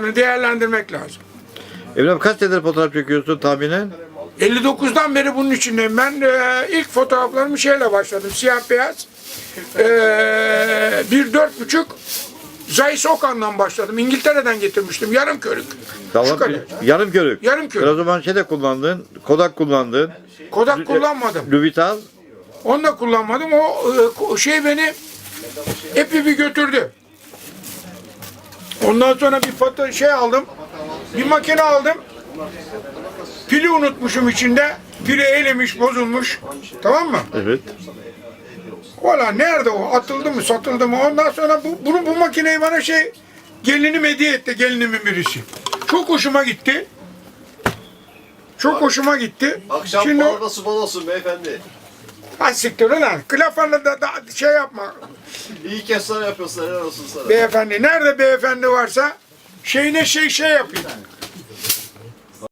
değerlendirmek lazım. Abi kaç senedir fotoğraf çekiyorsun tahminen? 59'dan beri bunun içindeyim. Ben e, ilk fotoğraflarımı şeyle başladım. Siyah beyaz. E, bir dört buçuk Zeiss Okan'dan başladım. İngiltere'den getirmiştim. Yarım körük. Şu Tamam. kadar. Yarım körük. Yarım körük. O zaman şey de kullandın. Kodak kullandın. Kodak kullanmadım. Luvital. Onu da kullanmadım. O, e, şey beni epey bir götürdü. Ondan sonra bir foto şey aldım. Bir makine aldım. Pili unutmuşum içinde. Pili elemiş, bozulmuş. Tamam mı? Evet. Valla nerede o? Atıldı mı, satıldı mı? Ondan sonra bu, bunu, bu makineyi bana şey gelinim hediye etti, gelinimin birisi. Çok hoşuma gitti. Çok hoşuma gitti. Akşam Şimdi o- balda su bal olsun beyefendi. Ha siktir lan. Klafanla da, da şey yapma. İyi kesler yapıyorsun helal olsun sana. Beyefendi. Nerede beyefendi varsa şeyine şey şey yapayım.